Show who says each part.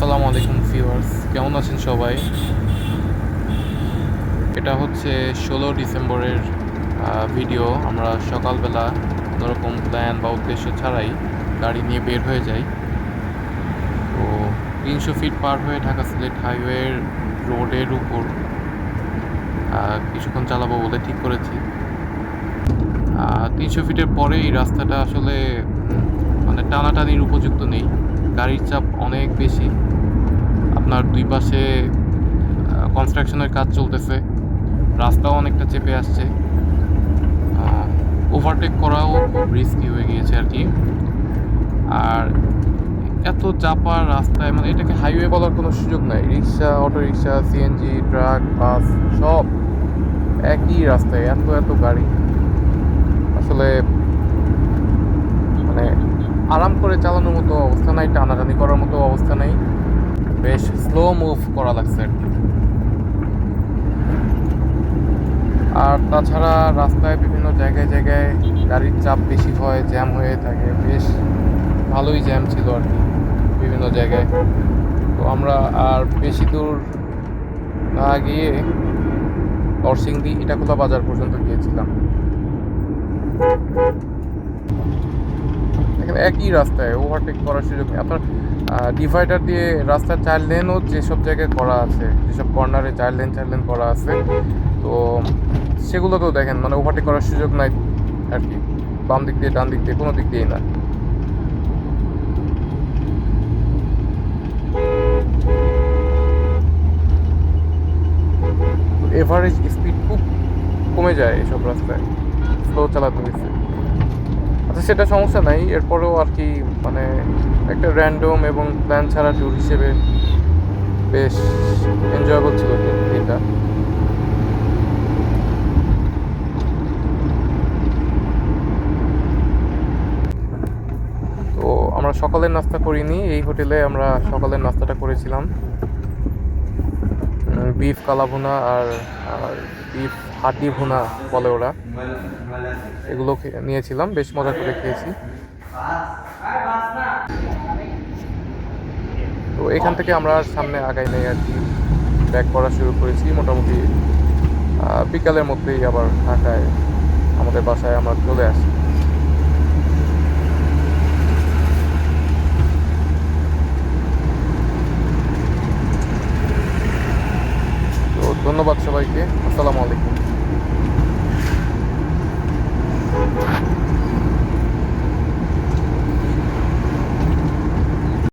Speaker 1: আসসালামু আলাইকুম ভিউয়ার্স, কেমন আছেন সবাই? এটা হচ্ছে ষোলো ডিসেম্বরের ভিডিও। আমরা সকালবেলা কোনোরকম প্ল্যান বা উদ্দেশ্য ছাড়াই গাড়ি নিয়ে বের হয়ে যাই। তো তিনশো ফিট পার হয়ে ঢাকা সিলেট হাইওয়ের রোডের উপর কিছুক্ষণ চালাবো বলে ঠিক করেছি। তিনশো ফিটের পরে এই রাস্তাটা আসলে মানে টানাটানির উপযুক্ত নেই। গাড়ির চাপ অনেক বেশি। আপনার দুই পাশে কনস্ট্রাকশনের কাজ চলতেছে। রাস্তাও অনেকটা চেপে আসছে। ওভারটেক করাও খুব রিস্কি হয়ে গিয়েছে আর কি। আর এত চাপা রাস্তায় মানে এটাকে হাইওয়ে বলার কোনো সুযোগ নাই। Rickshaw auto rickshaw CNG truck bus সব একই রাস্তায়, এত এত গাড়ি। আসলে মানে আরাম করে চালানোর মতো অবস্থা নাই, টানাটানি করার মতো অবস্থা নাই। বেশ স্লো মুভ করা লাগছে আর কি। আর তাছাড়া রাস্তায় বিভিন্ন জায়গায় জায়গায় গাড়ির চাপ বেশি হয় জ্যাম হয়ে থাকে, বেশ ভালোই জ্যাম ছিল আর কি বিভিন্ন জায়গায়। তো আমরা আর বেশি দূর না গিয়ে নরসিংদী ইটাখোলা বাজার পর্যন্ত গিয়েছিলাম। এখানে একই রাস্তায় ওভারটেক করার সুযোগ আপনার ডিভাইডার দিয়ে রাস্তার চার লেনও যেসব জায়গায় করা আছে, যেসব কর্নারে চার লেন চার লেন করা আছে, তো সেগুলোতেও দেখেন মানে ওভারটেক করার সুযোগ নাই আর কি। বাম দিক দিয়ে, ডান দিক দিয়ে, কোনো দিক দিয়েই না। এভারেজ স্পিড খুব কমে যায় এসব রাস্তায়। স্লো চালাতে হয়েছে। আচ্ছা সেটা সমস্যা নাই, এরপরেও আর কি মানে একটা র্যান্ডম এবং প্ল্যান ছাড়া ট্যুর হিসেবে বেশ এনজয়েবল ছিল এটা। তো আমরা সকালের নাস্তা করিনি, এই হোটেলে আমরা সকালের নাস্তাটা করেছিলাম। বিফ কালাভুনা আর আর বিফ হাড্ডি ভুনা বলে ওরা। এগুলো নিয়েছিলাম, বেশ মজা করে খেয়েছি। তো এখান থেকে আমরা সামনে আগাই নেই আর কি। ব্যাক করা শুরু করেছি মোটামুটি বিকালের মধ্যেই আবার ঢাকায় আমাদের বাসায় আমরা চলে আসি। তো ধন্যবাদ সবাইকে। আসসালামু আলাইকুম।